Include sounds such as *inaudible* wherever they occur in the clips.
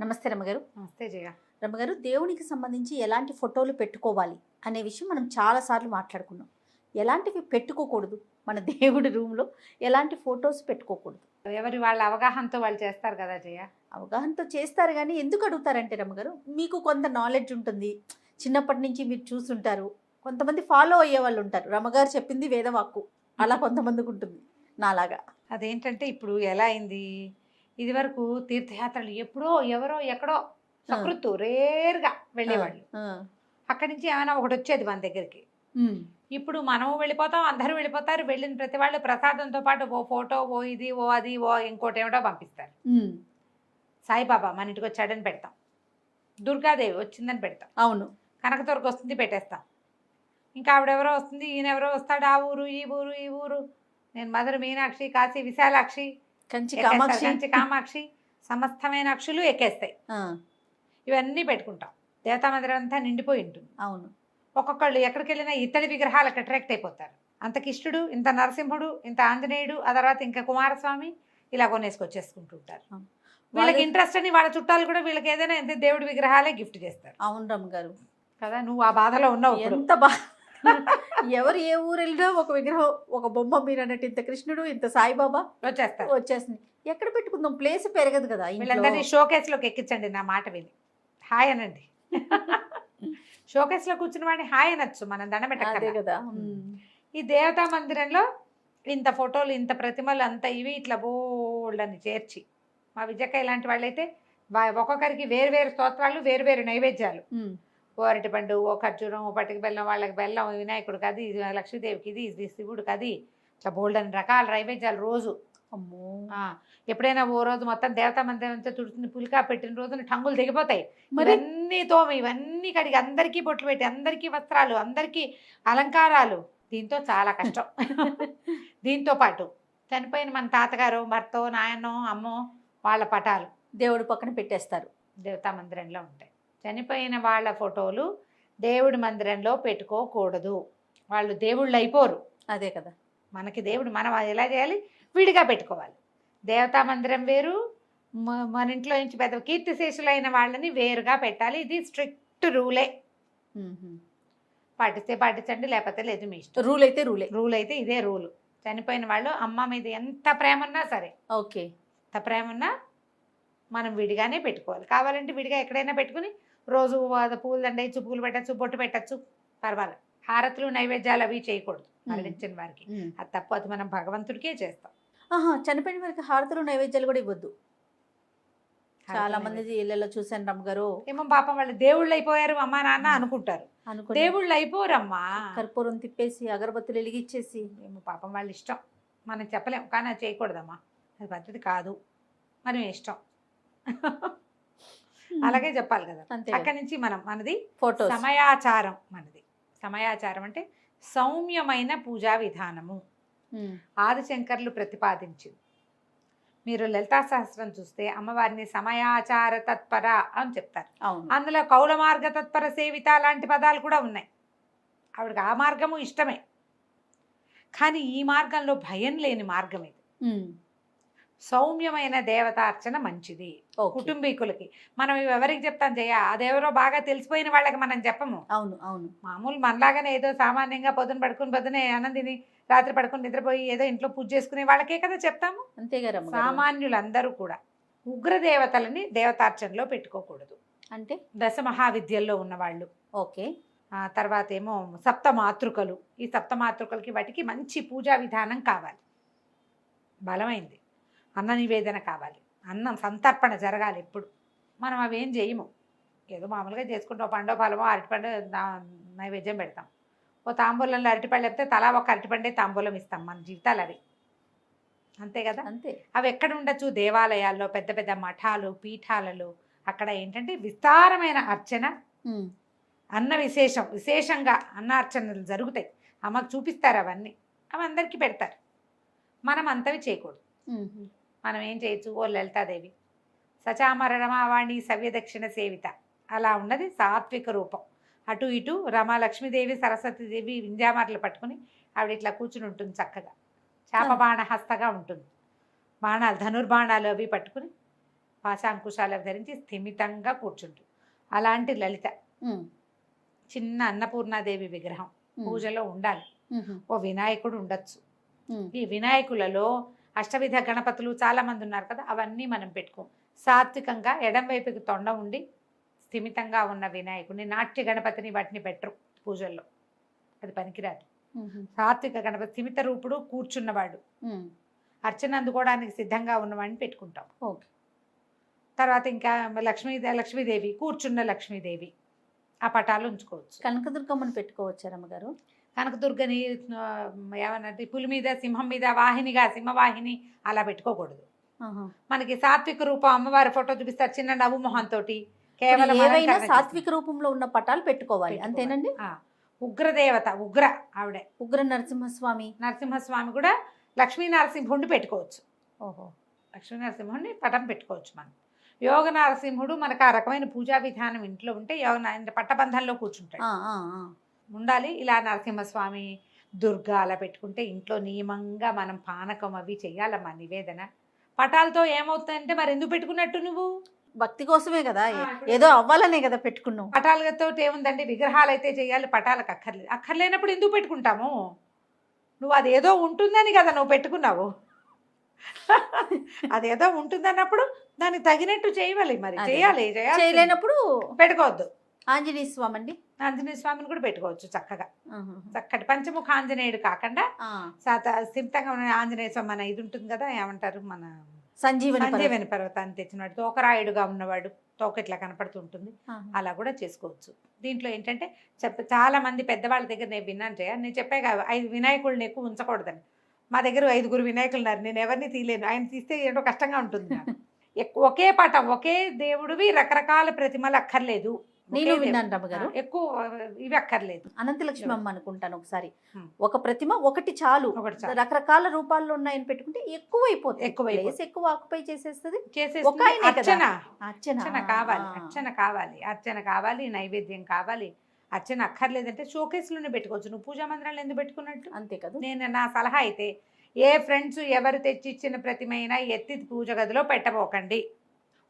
నమస్తే రమ్మగారు. నమస్తే జయ. రమ్మగారు దేవునికి సంబంధించి ఎలాంటి ఫోటోలు పెట్టుకోవాలి అనే విషయం మనం చాలాసార్లు మాట్లాడుకున్నాం. ఎలాంటివి పెట్టుకోకూడదు మన దేవుడి రూమ్లో? ఎలాంటి ఫొటోస్ పెట్టుకోకూడదు? ఎవరి వాళ్ళ అవగాహనతో వాళ్ళు చేస్తారు కదా జయ? అవగాహనతో చేస్తారు కానీ ఎందుకు అడుగుతారంటే రమ్మగారు మీకు కొంత నాలెడ్జ్ ఉంటుంది. చిన్నప్పటి నుంచి మీరు చూసుంటారు. కొంతమంది ఫాలో అయ్యే వాళ్ళు ఉంటారు. రమ్మగారు చెప్పింది వేదవాక్కు. అలా కొంతమందికి ఉంటుంది. నాలాగా. అదేంటంటే ఇప్పుడు ఎలా అయింది? ఇది వరకు తీర్థయాత్రలు ఎప్పుడో ఎవరో ఎక్కడో సకృత్తు రేర్గా వెళ్ళేవాళ్ళు. అక్కడి నుంచి ఏమైనా ఒకటి వచ్చేది మన దగ్గరికి. ఇప్పుడు మనము వెళ్ళిపోతాం అందరూ వెళ్ళిపోతారు వెళ్ళిన ప్రతి వాళ్ళు ప్రసాదంతో పాటు ఓ ఫోటో ఓ ఇది ఓ అది ఓ ఇంకోటి ఏమిటో పంపిస్తారు. సాయిబాబా మన ఇంటికి వచ్చాడని పెడతాం. దుర్గాదేవి వచ్చిందని పెడతాం. అవును. కనకదుర్గ వస్తుంది పెట్టేస్తాం. ఇంకా ఆవిడెవరో వస్తుంది ఈయన ఎవరో వస్తాడు ఆ ఊరు ఈ ఊరు ఈ ఊరు. నేను మధుర మీనాక్షి కాశీ విశాలాక్షి కంచి. కామాక్షి. కంచి కామాక్షి సమస్తమైన అక్షులు ఎక్కేస్తాయి ఇవన్నీ పెట్టుకుంటాం. దేవతా మందిరం అంతా నిండిపోయి ఉంటుంది. అవును. ఒక్కొక్కళ్ళు ఎక్కడికి వెళ్ళినా ఇత్తడి విగ్రహాలకు అట్రాక్ట్ అయిపోతారు. అంత కిష్టుడు ఇంత నరసింహుడు ఇంత ఆంజనేయుడు ఆ తర్వాత ఇంకా కుమారస్వామి ఇలా కొనేసుకొచ్చేసుకుంటూ ఉంటారు. వీళ్ళకి వాళ్ళ- ఇంట్రెస్ట్ అని వాళ్ళ చుట్టాలు కూడా వీళ్ళకి ఏదైనా ఇంత దేవుడి విగ్రహాలే గిఫ్ట్ చేస్తారు. అవును రమ్మగారు కదా నువ్వు ఆ బాధలో ఉన్నావు. ఎంత బా *laughs* ఎవరు ఏ ఊరు వెళ్ళినా ఒక విగ్రహం ఒక బొమ్మ మీరు అన్నట్టు ఇంత కృష్ణుడు ఇంత సాయిబాబా వచ్చేస్తారు. వచ్చేసింది ఎక్కడ పెట్టుకుందాం? ప్లేస్ పెరగదు కదా. వీళ్ళందరినీ షోకేస్లోకి ఎక్కించండి నా మాట విని. హాయ్ అనండి. షోకేస్లో కూర్చున్న వాడిని హాయ్ అనొచ్చు మనం దండం పెట్టక్కర్లా. కదా. ఈ దేవతా మందిరంలో ఇంత ఫోటోలు ఇంత ప్రతిమలు అంత ఇవి ఇట్లా బోల్డని చేర్చి. మా విజయక్క ఇలాంటి వాళ్ళైతే ఒక్కొక్కరికి వేరు వేరు స్తోత్రాలు వేరు వేరు నైవేద్యాలు. ఓ అరటిపండు ఓ ఖర్జూరం ఓ పట్టుకు బెల్లం వాళ్ళకి బెల్లం వినాయకుడికి అది ఇది లక్ష్మీదేవికి ఇది ఇది శివుడికి అది ఇట్లా బోల్డని రకాల నైవేద్యాలు రోజు. అమ్మో! ఎప్పుడైనా ఓ రోజు మొత్తం దేవతా మందిరం అంతా తుడుచుని పులికా పెట్టిన రోజున టంగులు దిగిపోతాయి ఇవన్నీ తోమి ఇవన్నీ కడిగి అందరికీ బొట్లు పెట్టి అందరికీ వస్త్రాలు అందరికీ అలంకారాలు. దీంతో చాలా కష్టం. *laughs* దీంతో పాటు చనిపోయిన మన తాతగారు భర్తో నాయనో అమ్మో వాళ్ళ పటాలు. దేవుడు పక్కన పెట్టేస్తారు. దేవతా మందిరంలో ఉంటాయి. చనిపోయిన వాళ్ళ ఫోటోలు దేవుడి మందిరంలో పెట్టుకోకూడదు. వాళ్ళు దేవుళ్ళు అయిపోరు అదే కదా. మనకి దేవుడు మనం ఎలా చేయాలి? విడిగా పెట్టుకోవాలి. దేవతా మందిరం వేరు మన ఇంట్లో నుంచి పెద్ద కీర్తిశేషులైన వాళ్ళని వేరుగా పెట్టాలి. ఇది స్ట్రిక్ట్ రూలే. పాటిస్తే పాటించండి లేకపోతే లేదు మీ ఇష్టం. రూల్ అయితే రూలే. రూల్ అయితే ఇదే రూలు. చనిపోయిన వాళ్ళు అమ్మ మీద ఎంత ప్రేమ ఉన్నా సరే ఓకే. ఎంత ప్రేమ ఉన్నా మనం విడిగానే పెట్టుకోవాలి. కావాలంటే విడిగా ఎక్కడైనా పెట్టుకుని రోజు పూలు దండేయచ్చు పూలు పెట్టచ్చు బొట్టు పెట్టచ్చు పర్వాలేదు హారతులు నైవేద్యాలు అవి చేయకూడదు మరణించిన వారికి. అది తప్పు అది మనం భగవంతుడికే చేస్తాం. ఆహా చనిపోయిన వారికి హారతులు నైవేద్యాలు కూడా ఇవ్వద్దు. చాలా మంది ఇళ్ళలో చూసాను రమ్మ గారు. ఏమో పాపం వాళ్ళు దేవుళ్ళు అయిపోయారు అమ్మా నాన్న అనుకుంటారు. దేవుళ్ళు అయిపోరమ్మా. కర్పూరం తిప్పేసి అగరబత్తులు వెలిగించేసి ఏమో పాపం వాళ్ళ ఇష్టం. మనం చెప్పలేం కానీ అది చేయకూడదమ్మా. అది పద్ధతి కాదు. మరి మీ ఇష్టం. అలాగే చెప్పాలి కదా. అక్కడి నుంచి మనం మనది ఫోటోస్ సమయాచారం మనది. సమయాచారం అంటే సౌమ్యమైన పూజా విధానము. ఆదిశంకర్లు ప్రతిపాదించింది. మీరు లలితా సహస్రం చూస్తే అమ్మవారిని సమయాచార తత్పర అని చెప్తారు. అందులో కౌల మార్గ తత్పర సేవిత లాంటి పదాలు కూడా ఉన్నాయి. ఆవిడకి ఆ మార్గము ఇష్టమే. కానీ ఈ మార్గంలో భయం లేని మార్గం ఇది. సౌమ్యమైన దేవతార్చన మంచిది. కుటుంబీకులకి. మనం ఇవి ఎవరికి చెప్తాం జయ? అదెవరో బాగా తెలిసిపోయిన వాళ్ళకి మనం చెప్పము. అవును అవును. మామూలు మనలాగానే ఏదో సామాన్యంగా పొద్దున పడుకుని పొద్దునే ఆనందిని రాత్రి పడుకుని నిద్రపోయి ఏదో ఇంట్లో పూజ చేసుకునే వాళ్ళకే కదా చెప్తాము? అంతేగా రమ్మ గారు. సామాన్యులందరూ కూడా ఉగ్రదేవతలని దేవతార్చనలో పెట్టుకోకూడదు. అంటే? దశ మహావిద్యల్లో ఉన్నవాళ్ళు. ఓకే. ఆ తర్వాత ఏమో సప్త మాతృకలు ఈ సప్త మాతృకలకి వాటికి మంచి పూజా విధానం కావాలి. బలమైంది. అన్న నివేదన కావాలి. అన్నం సంతర్పణ జరగాలి ఎప్పుడు. మనం అవేం చేయము ఏదో మామూలుగా చేసుకుంటాం. పండో ఫలమో అరటిపండు నైవేద్యం పెడతాం. ఓ తాంబూలంలో అరటిపళ్ళు చెప్తే తలా ఒక అరటిపండే తాంబూలం ఇస్తాం మన జీవితాలు అవి. అంతే కదా? అంతే. అవి ఎక్కడ ఉండొచ్చు? దేవాలయాల్లో పెద్ద పెద్ద మఠాలు పీఠాలలో. అక్కడ ఏంటంటే విస్తారమైన అర్చన. అన్న విశేషం. విశేషంగా అన్నార్చనలు జరుగుతాయి. అమ్మకు చూపిస్తారు అవన్నీ. అవి అందరికీ పెడతారు. మనం అంతవి చేయకూడదు. మనం ఏం చేయొచ్చు? ఓ లలితాదేవి. సచామర రమావాణి సవ్యదక్షిణ సేవిత. అలా ఉన్నది సాత్విక రూపం. అటు ఇటు రమా లక్ష్మీదేవి సరస్వతీదేవి వింజామాటలు పట్టుకుని ఆవిడ ఇట్లా కూర్చుని ఉంటుంది చక్కగా. చాపబాణ హస్తగా ఉంటుంది. బాణాలు ధనుర్బాణాలు అవి పట్టుకుని పాశాంకుశాలు ధరించి స్థిమితంగా కూర్చుంటుంది. అలాంటి లలిత. చిన్న అన్నపూర్ణాదేవి విగ్రహం. పూజలో ఉండాలి. ఓ వినాయకుడు ఉండొచ్చు. ఈ వినాయకులలో అష్టవిధ గణపతులు చాలా మంది ఉన్నారు కదా అవన్నీ మనం పెట్టుకోం. సాత్వికంగా ఎడం వైపుకి తొండ ఉండి స్థిమితంగా ఉన్న వినాయకుడిని నాట్య గణపతిని వాటిని పెట్టరు పూజల్లో. అది పనికిరాదు. సాత్విక గణపతి స్థిమిత రూపుడు కూర్చున్నవాడు. అర్చన అందుకోవడానికి సిద్ధంగా ఉన్నవాడిని పెట్టుకుంటాం. ఓకే. తర్వాత ఇంకా లక్ష్మీ లక్ష్మీదేవి కూర్చున్న లక్ష్మీదేవి. ఆ పటాలు ఉంచుకోవచ్చు. కనకదుర్గమ్మని పెట్టుకోవచ్చా రమ్మగారు కనకదుర్గని ఆ, ఏమన్నది పులి మీద సింహం మీద వాహినిగా సింహవాహిని అలా పెట్టుకోకూడదు. మనకి సాత్విక రూపం అమ్మవారి ఫోటో చూపిస్తారు చిన్న నవ్వు మొహంతో కేవలం ఏవైనా సాత్విక రూపంలో ఉన్న పటాలు పెట్టుకోవాలి. అంతేనండి? ఉగ్రదేవత ఉగ్ర ఆవిడే. ఉగ్ర నరసింహస్వామి. నరసింహస్వామి కూడా లక్ష్మీ నరసింహుడిని పెట్టుకోవచ్చు. ఓహో. లక్ష్మీ నరసింహుడిని పటం పెట్టుకోవచ్చు మనం. యోగ నరసింహుడు మనకు ఆ రకమైన పూజా విధానం ఇంట్లో ఉంటే యోగ పట్టబంధంలో కూర్చుంటాడు. ఉండాలి. ఇలా నరసింహస్వామి దుర్గా అలా పెట్టుకుంటే ఇంట్లో నియమంగా మనం పానకం అవి చెయ్యాలమ్మా నివేదన. పటాలతో ఏమవుతుందంటే మరి ఎందుకు పెట్టుకున్నట్టు నువ్వు? భక్తి కోసమే కదా. ఏదో అవ్వాలనే కదా పెట్టుకున్నాం పటాలతో ఏముందండి? విగ్రహాలు అయితే చేయాలి పటాలకు అక్కర్లేదు. అక్కర్లేనప్పుడు ఎందుకు పెట్టుకుంటాము? నువ్వు అదేదో ఉంటుందని కదా నువ్వు పెట్టుకున్నావు. *laughs* అదేదో ఉంటుందన్నప్పుడు దానికి తగినట్టు చేయవాలి మరి. చేయాలి చేయలేనప్పుడు పెట్టుకోవద్దు. ఆంజనేయ స్వామి అండి ఆంజనేయ స్వామిని కూడా పెట్టుకోవచ్చు చక్కగా. చక్కటి పంచముఖ ఆంజనేయుడు కాకుండా ఆ, సాత స్థిమితంగా ఉన్న ఆంజనేయ స్వామి మన ఇది ఉంటుంది కదా ఏమంటారు? మన సంజీవని పర్వతం. సంజీవని పర్వతాన్ని తెచ్చినవాడు తోకరాయుడుగా ఉన్నవాడు తోక ఇట్లా కనపడుతుంటుంది. అలా కూడా చేసుకోవచ్చు. దీంట్లో ఏంటంటే చెప్ప చాలా మంది పెద్దవాళ్ళ దగ్గర నేను విన్నాను జయ నేను చెప్పే కదా ఐదు వినాయకుడిని ఎక్కువ ఉంచకూడదని. మా దగ్గర ఐదుగురు వినాయకులు ఉన్నారు నేను ఎవరిని తీయలేను ఆయన తీస్తే ఏంటో కష్టంగా ఉంటుంది *laughs* ఒకే పటం ఒకే దేవుడివి రకరకాల ప్రతిమలు అక్కర్లేదు. నేను. విన్నాను రమ్మగారు ఎక్కువ ఇవి అక్కర్లేదు. అనంతలక్ష్మి అమ్మ అనుకుంటాను ఒకసారి. ఒక ప్రతిమ ఒకటి చాలు. రకరకాల రూపాల్లో ఉన్నాయని పెట్టుకుంటే ఎక్కువ అయిపోతుంది. ప్లేస్ ఎక్కువ ఆక్యుపై చేసేస్తుంది. అర్చన. కావాలి. అర్చన కావాలి. అర్చన కావాలి. నైవేద్యం కావాలి. అర్చన అక్కర్లేదంటే షోకేస్లోనే పెట్టుకోవచ్చు. నువ్వు పూజా మందిరాలు ఎందుకు పెట్టుకున్నట్టు? అంతే కదా. నేను నా సలహా అయితే ఏ ఫ్రెండ్స్ ఎవరు తెచ్చి ఇచ్చిన ప్రతిమైనా ఎత్తి పూజ గదిలో పెట్టబోకండి.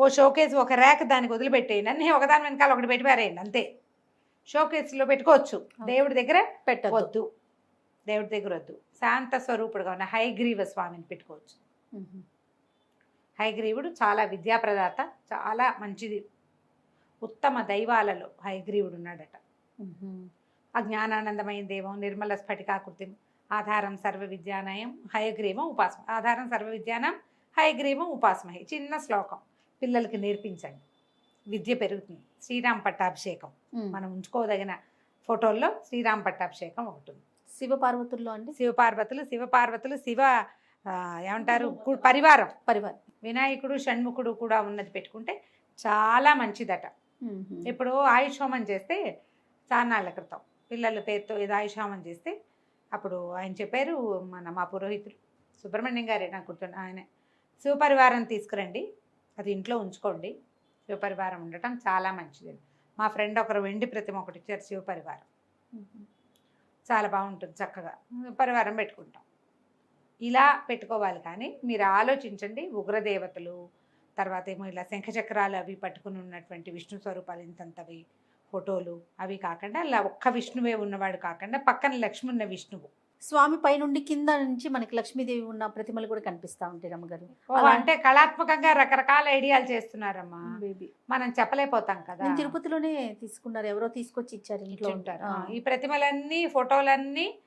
ఓ షోకేస్ ఒక ర్యాక్ దానికి వదిలిపెట్టేయండి. అన్నీ ఒకదాని వెనకాల ఒకటి పెట్టి పారేయండి అంతే. షోకేస్లో పెట్టుకోవచ్చు. దేవుడి దగ్గర పెట్టదు వద్దు. దేవుడి దగ్గర వద్దు. శాంత స్వరూపుడుగా ఉన్న హైగ్రీవ స్వామిని పెట్టుకోవచ్చు. హైగ్రీవుడు చాలా విద్యాప్రదాత చాలా మంచిది. ఉత్తమ దైవాలలో హైగ్రీవుడు ఉన్నాడట. ఆ జ్ఞానానందమైన దేవం నిర్మల స్ఫటికాకృతి ఆధారం సర్వ విద్యానయం హయగ్రీవం ఉపాసమ ఆధారం సర్వ విద్యానం హయగ్రీవం ఉపాసమహి. చిన్న శ్లోకం. పిల్లలకి నేర్పించండి. విద్య పెరుగుతుంది. శ్రీరామ్ పట్టాభిషేకం. మనం ఉంచుకోదగిన ఫోటోల్లో శ్రీరామ్ పట్టాభిషేకం ఒకటి ఉంది శివ పార్వతుల్లో అండి? శివపార్వతులు శివపార్వతులు శివ ఏమంటారు? పరివారం. పరివారం. వినాయకుడు షణ్ముఖుడు కూడా ఉన్నది పెట్టుకుంటే చాలా మంచిదట. ఇప్పుడు ఆయుష్ హోమం చేస్తే చాన్నాళ్ళ క్రితం. పిల్లల పేరుతో ఏదో ఆయుష్ హోమం చేస్తే అప్పుడు ఆయన చెప్పారు మన మా పురోహితులు. సుబ్రహ్మణ్యం గారే నాకు గుర్తున్న ఆయన. శివపరివారం తీసుకురండి. అది ఇంట్లో ఉంచుకోండి. శివపరివారం ఉండటం చాలా మంచిది. మా ఫ్రెండ్ ఒకరు వెండి ప్రతిమ ఒకటి ఇచ్చారు శివపరివారం. చాలా బాగుంటుంది చక్కగా. పరివారం పెట్టుకుంటాం. ఇలా పెట్టుకోవాలి కానీ మీరు ఆలోచించండి ఉగ్రదేవతలు తర్వాత ఏమో ఇలా శంఖచక్రాలు అవి పట్టుకుని ఉన్నటువంటి విష్ణు స్వరూపాలు ఇంతంతవి ఫోటోలు అవి కాకుండా అలా ఒక్క విష్ణువే ఉన్నవాడు కాకుండా పక్కన లక్ష్మి ఉన్న విష్ణువు. స్వామి పైనుండి కింద నుంచి మనకి లక్ష్మీదేవి ఉన్న ప్రతిమలు కూడా కనిపిస్తా ఉంటాయి రమ్మగారు. అంటే కళాత్మకంగా రకరకాల ఐడియాలు చేస్తున్నారమ్మా. మనం చెప్పలేకపోతాం కదా. నేను తిరుపతిలోనే తీసుకున్నారు ఎవరో తీసుకొచ్చి ఇచ్చారు ఇంట్లో. ఆ, ఈ ప్రతిమలన్నీ ఫోటోలన్నీ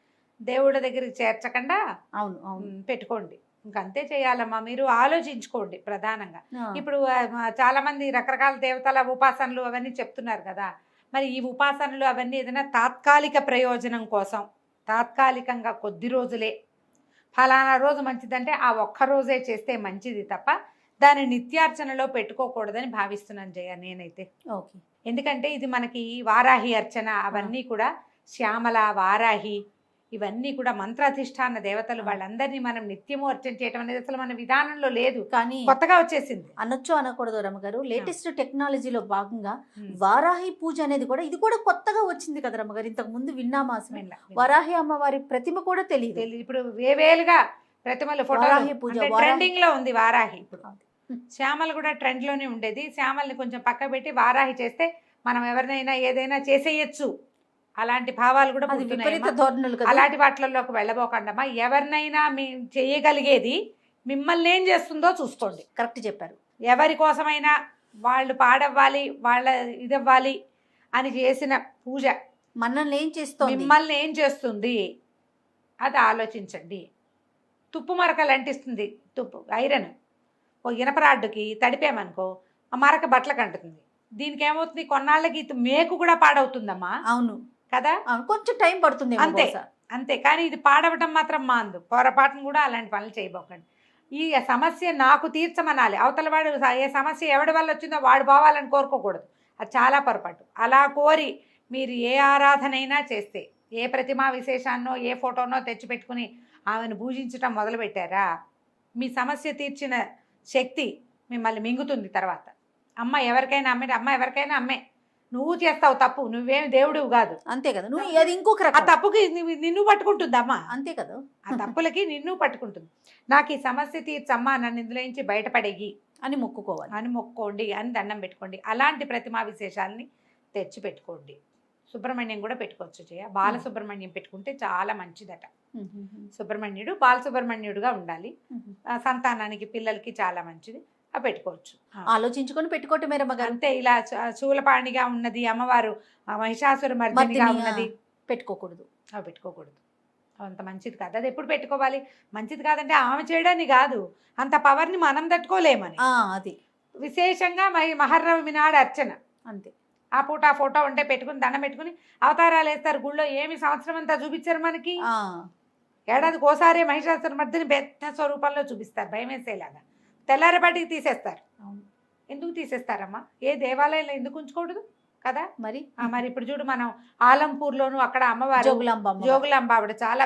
దేవుడి దగ్గరికి చేర్చకుండా అవును అవును. పెట్టుకోండి. ఇంకంతే చేయాలమ్మా. మీరు ఆలోచించుకోండి ప్రధానంగా. ఇప్పుడు చాలా మంది రకరకాల దేవతల ఉపాసనలు అవన్నీ చెప్తున్నారు కదా. మరి ఈ ఉపాసనలు అవన్నీ ఏదైనా తాత్కాలిక ప్రయోజనం కోసం తాత్కాలికంగా కొద్ది రోజులే. ఫలానా రోజు మంచిదంటే ఆ ఒక్క రోజే చేస్తే మంచిది తప్ప దాన్ని నిత్యార్చనలో పెట్టుకోకూడదని భావిస్తున్నాను జయ నేనైతే. ఓకే. ఎందుకంటే ఇది మనకి వారాహి అర్చన అవన్నీ కూడా శ్యామల వారాహి ఇవన్నీ కూడా మంత్రాధిష్టాన దేవతలు. వాళ్ళందరినీ మనం నిత్యము అర్చన చేయటం అనేది అసలు మన విధానంలో లేదు. కానీ కొత్తగా వచ్చేసింది. అనొచ్చు అనకూడదు రమ్మగారు. లేటెస్ట్ టెక్నాలజీలో భాగంగా. వారాహి పూజ అనేది కూడా ఇది కూడా కొత్తగా వచ్చింది కదా రమ్మగారు. ఇంతకు ముందు విన్నామా అసలు. వరాహి అమ్మవారి ప్రతిమ కూడా తెలియదు తెలి- ఇప్పుడు వేవేలుగా ప్రతిమలు ఫోటోలు వారాహి పూజ, ట్రెండింగ్లో ఉంది వారాహి ఇప్పుడు. శ్యామల కూడా ట్రెండ్లోనే ఉండేది. శ్యామల్ని కొంచెం పక్క పెట్టి వారాహి చేస్తే మనం ఎవరినైనా ఏదైనా చేసేయచ్చు. అలాంటి భావాలు కూడా విపరీత. ధోరణులు అలాంటి వాటిల్లోకి వెళ్ళబోకండమ్మా. ఎవరినైనా మీ చేయగలిగేది మిమ్మల్ని ఏం చేస్తుందో చూసుకోండి. కరెక్ట్ చెప్పారు. ఎవరి కోసమైనా వాళ్ళు పాడవ్వాలి వాళ్ళ ఇదవ్వాలి అని చేసిన పూజ మనల్ని ఏం చేస్తోంది? మిమ్మల్ని ఏం చేస్తుంది? అది ఆలోచించండి. తుప్పు మరకలు అంటిస్తుంది. తుప్పు ఐరన్. ఓ ఇనప రాడ్డుకి తడిపామనుకో ఆ మరక బట్టలకు అంటుతుంది. దీనికి ఏమవుతుంది కొన్నాళ్ళకి మేకు కూడా పాడవుతుందమ్మా. అవును. కదా? కొంచెం టైం పడుతుంది అంతే. అంతే. కానీ ఇది పాడవటం మాత్రం మాందు. పొరపాటును కూడా అలాంటి పనులు చేయబోకండి. ఈ సమస్య నాకు తీర్చమనాలి. అవతల వాడు ఏ సమస్య ఎవడి వల్ల వచ్చిందో వాడు పోవాలని కోరుకోకూడదు. అది చాలా పొరపాటు. అలా కోరి మీరు ఏ ఆరాధనైనా చేస్తే ఏ ప్రతిమా విశేషాన్నో ఏ ఫోటోనో తెచ్చిపెట్టుకుని ఆమెను పూజించటం మొదలుపెట్టారా? మీ సమస్య తీర్చిన శక్తి మిమ్మల్ని మింగుతుంది తర్వాత. అమ్మ ఎవరికైనా అమ్మే అమ్మ ఎవరికైనా అమ్మే. నువ్వు చేస్తావు తప్పు నువ్వేమి దేవుడివి కాదు. అంతే కదా నువ్వు అది ఇంకొక ఆ తప్పుకి నిన్ను పట్టుకుంటుందమ్మా. అంతే కదా. ఆ తప్పులకి నిన్ను పట్టుకుంటుంది. నాకు ఈ సమస్య తీర్చమ్మా నన్ను ఇందులో నుంచి బయటపడేయి. అని మొక్కుకోవాలి. అని మొక్కోండి అని దండం పెట్టుకోండి. అలాంటి ప్రతిమా విశేషాలని తెచ్చి పెట్టుకోండి. సుబ్రహ్మణ్యం కూడా పెట్టుకోవచ్చు జయ. బాలసుబ్రహ్మణ్యం పెట్టుకుంటే చాలా మంచిదట. సుబ్రహ్మణ్యుడు బాలసుబ్రహ్మణ్యుడుగా ఉండాలి. సంతానానికి పిల్లలకి చాలా మంచిది. పెట్టుకోవచ్చు. ఆలోచించుకొని పెట్టుకోవటం మేరమ్మ గారు. అంతే ఇలా చ- శూలపాణిగా ఉన్నది అమ్మవారు ఆ మహిషాసుర మర్దినిగా. ఉన్నది. పెట్టుకోకూడదు. అవి పెట్టుకోకూడదు. అంత మంచిది కాదు. అది ఎప్పుడు పెట్టుకోవాలి? మంచిది కాదంటే ఆమె చేయడానికి కాదు. అంత పవర్ని మనం తట్టుకోలేమని. ఆ అది. విశేషంగా మహి మహర్నవమి నాడు అర్చన. అంతే. ఆ పూట ఆ ఫోటో ఉంటే పెట్టుకుని దండం పెట్టుకుని అవతారాలు వేస్తారు గుళ్ళో. ఏమి సంవత్సరం అంతా చూపించారు మనకి. ఆ. ఏడాదికి ఓసారి మహిషాసుర మర్దిని పెద్ద స్వరూపంలో చూపిస్తారు. భయం వేసేలాగా తెల్లారేపాటికి తీసేస్తారు. ఎందుకు తీసేస్తారమ్మా? ఏ దేవాలయంలో ఎందుకు ఉంచకూడదు కదా? మరి? ఆ, మరి ఇప్పుడు చూడు మనం ఆలంపూర్లోను అక్కడ అమ్మవారు జోగులాంబ. జోగులాంబ ఆవిడ చాలా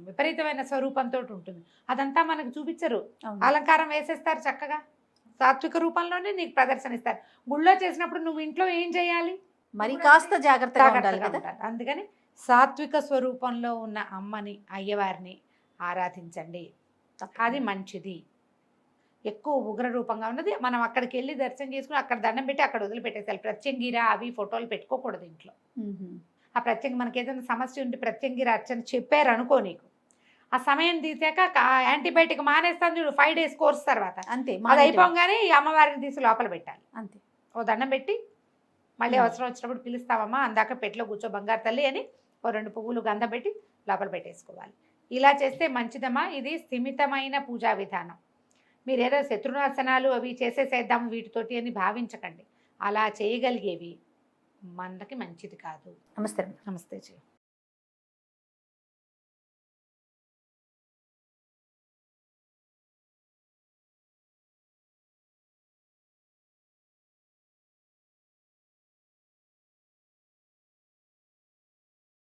విపరీతమైన స్వరూపంతో ఉంటుంది. అదంతా మనకు చూపించరు. అలంకారం వేసేస్తారు చక్కగా. సాత్విక రూపంలోనే నీకు ప్రదర్శన ఇస్తారు. గుళ్ళో చేసినప్పుడు నువ్వు ఇంట్లో ఏం చేయాలి? మరి కాస్త జాగ్రత్తగా ఉండాలి కదా. అందుకని సాత్విక స్వరూపంలో ఉన్న అమ్మని అయ్యవారిని ఆరాధించండి. అది మంచిది. ఎక్కువ ఉగ్ర రూపంగా ఉన్నది. మనం అక్కడికి వెళ్ళి దర్శనం చేసుకుని అక్కడ దండం పెట్టి అక్కడ వదిలిపెట్టేసాలి ప్రత్యంగిర అవి ఫోటోలు పెట్టుకోకూడదు ఇంట్లో. ఆ ప్రత్యంగి మనకి ఏదైనా సమస్య ఉంటే ప్రత్యంగిర అర్చన చెప్పారు అనుకో నీకు. ఆ సమయం తీసాక యాంటీబయాటిక్ మానేస్తాను చూడు ఫైవ్ డేస్ కోర్స్ తర్వాత. అంతే అది. అయిపోగానే ఈ అమ్మవారిని తీసి లోపల పెట్టాలి. అంతే. ఓ దండం పెట్టి మళ్ళీ. అవసరం వచ్చినప్పుడు పిలుస్తావమ్మా అందాక పెట్లో కూర్చో బంగారు తల్లి అని ఓ రెండు పువ్వులు గంధం పెట్టి లోపల పెట్టేసుకోవాలి. ఇలా చేస్తే మంచిదమ్మా ఇది స్థిమితమైన పూజా విధానం. మీరు ఏదో శత్రునాశనాలు అవి చేసేసేద్దాము వీటితోటి అని భావించకండి. అలా చేయగలిగేవి మనకి మంచిది కాదు. నమస్తే నమస్తే జీ